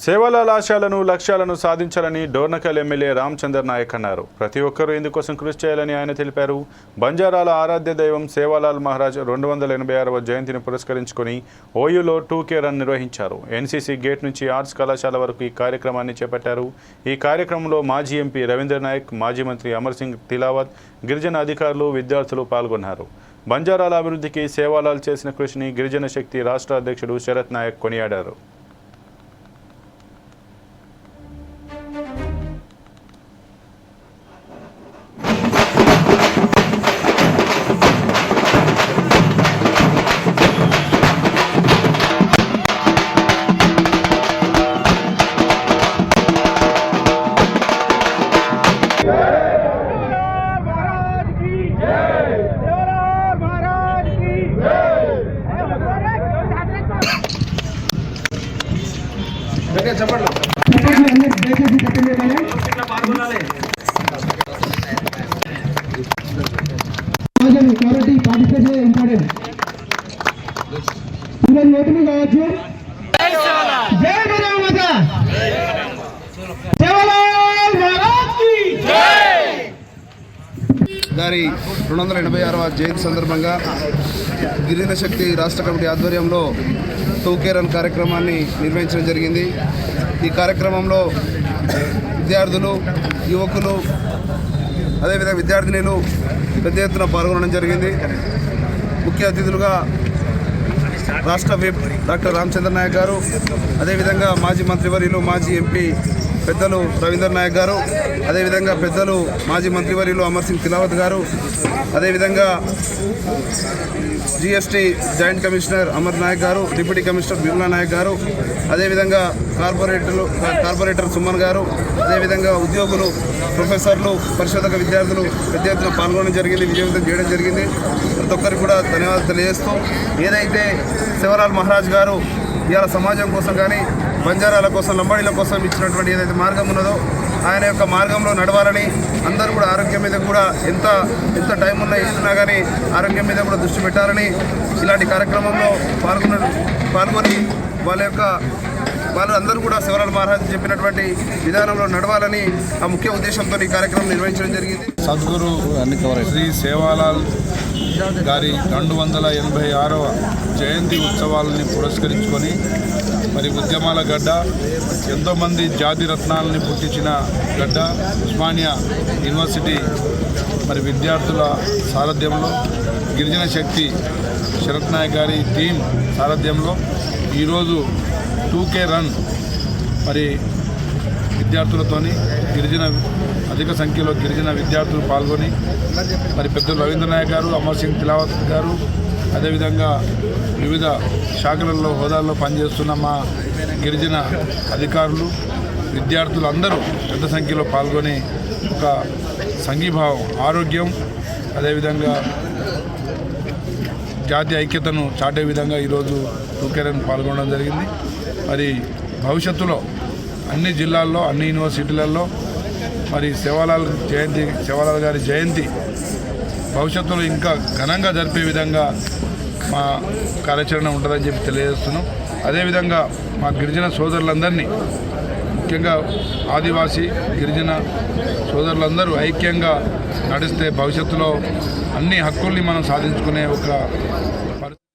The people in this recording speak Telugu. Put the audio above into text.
సేవల లాశాలను లక్ష్యాలను సాధించాలని డోర్నకల్ ఎమ్మెల్యే రామచందర్ నాయక్ అన్నారు. ప్రతి ఒక్కరూ ఇందుకోసం కృషి చేయాలని ఆయన తెలిపారు. బంజారాల ఆరాధ్య దైవం సేవాలాల్ మహారాజ్ రెండు వందల ఎనభై ఆరవ జయంతిని పురస్కరించుకొని ఓయూలో టూ కే రన్ నిర్వహించారు. ఎన్సీసీ గేట్ నుంచి ఆర్ట్స్ కళాశాల వరకు ఈ కార్యక్రమాన్ని చేపట్టారు. ఈ కార్యక్రమంలో మాజీ ఎంపీ రవీంద్ర నాయక్ మాజీ మంత్రి అమర్ సింగ్ తిలావత్ గిరిజన అధికారులు విద్యార్థులు పాల్గొన్నారు. బంజారాల అభివృద్ధికి సేవాలాల్ చేసిన కృషిని గిరిజన శక్తి రాష్ట్ర అధ్యక్షుడు శరత్ నాయక్ కొనియాడారు. పార్టిసిపేట్ ఇంపార్టెంట్ ఈరోజు ఓపెనింగ్ కావచ్చు జై గారి రెండు వందల ఎనభై ఆరవ జయంతి సందర్భంగా గిరిజన శక్తి రాష్ట్ర కమిటీ ఆధ్వర్యంలో టూకేరన్ కార్యక్రమాన్ని నిర్వహించడం జరిగింది. ఈ కార్యక్రమంలో విద్యార్థులు యువకులు అదేవిధంగా విద్యార్థినిలు పెద్ద ఎత్తున పాల్గొనడం జరిగింది. ముఖ్య అతిథులుగా రాష్ట్ర విప్ డాక్టర్ రామచంద్ర నాయక్ గారు అదేవిధంగా మాజీ మంత్రివర్యులు మాజీ ఎంపీ పెద్దలు రవీందర్ నాయక్ గారు అదేవిధంగా పెద్దలు మాజీ మంత్రివర్యులు అమర్ సింగ్ తిలావత్ గారు అదేవిధంగా GST joint commissioner Amar Naik గారు డిప్యూటీ కమిషనర్ బిర్లా నాయక్ గారు అదేవిధంగా కార్పొరేటర్లు కార్పొరేటర్ సుమన్ గారు అదేవిధంగా ఉద్యోగులు ప్రొఫెసర్లు పరిశోధక విద్యార్థులు పెద్ద ఎత్తున పాల్గొనడం జరిగింది విజయవంతం చేయడం జరిగింది. ప్రతి ఒక్కరికి కూడా ధన్యవాదాలు తెలియజేస్తూ ఏదైతే శివరాల్ మహారాజ్ గారు ఇవాళ సమాజం కోసం కానీ బంజారాల కోసం లంబాడీల కోసం ఇచ్చినటువంటి ఏదైతే మార్గం ఉన్నదో ఆయన యొక్క మార్గంలో నడవాలని అందరూ కూడా ఆరోగ్యం మీద కూడా ఎంత ఎంత టైం ఉన్నా ఇస్తున్నా కానీ ఆరోగ్యం మీద కూడా దృష్టి పెట్టాలని ఇలాంటి కార్యక్రమంలో పాల్గొన పాల్గొని వాళ్ళ యొక్క వాళ్ళు అందరూ కూడా శివరాల మహారాజ్ చెప్పినటువంటి విధానంలో నడవాలని ఆ ముఖ్య ఉద్దేశంతో ఈ కార్యక్రమం నిర్వహించడం జరిగింది. సద్గురు శ్రీ సేవాలాల్ గారి రెండు వందల ఎనభై ఆరవ జయంతి ఉత్సవాలని పురస్కరించుకొని మరి ఉద్యమాల గడ్డ ఎంతోమంది జాతి రత్నాలని పుట్టించిన గడ్డ ఉస్మానియా యూనివర్సిటీ మరి విద్యార్థుల సారథ్యంలో గిరిజన శక్తి శరత్ నాయక్ గారి టీం సారథ్యంలో ఈరోజు టూకే రన్ మరి విద్యార్థులతోని గిరిజన అధిక సంఖ్యలో గిరిజన విద్యార్థులు పాల్గొని మరి పెద్దలు రవీంద్రనాయక్ గారు అమర్ సింగ్ తిలావత్ గారు అదేవిధంగా వివిధ శాఖలలో హోదాల్లో పనిచేస్తున్న మా గిరిజన అధికారులు విద్యార్థులు అందరూ పెద్ద సంఖ్యలో పాల్గొని ఒక సంఘీభావం ఆరోగ్యం అదేవిధంగా జాతీయ ఐక్యతను చాటే విధంగా ఈరోజు టూకెరన్ పాల్గొనడం జరిగింది. మరి భవిష్యత్తులో అన్ని జిల్లాల్లో అన్ని యూనివర్సిటీలలో మరి శివలాల్ జయంతి శివలాల్ గారి జయంతి భవిష్యత్తులో ఇంకా ఘనంగా జరిపే విధంగా మా కార్యాచరణ ఉంటుందని చెప్పి తెలియజేస్తున్నాం. అదేవిధంగా మా గిరిజన సోదరులందరినీ ముఖ్యంగా ఆదివాసీ గిరిజన సోదరులందరూ ఐక్యంగా నడిస్తే భవిష్యత్తులో అన్ని హక్కుల్ని మనం సాధించుకునే ఒక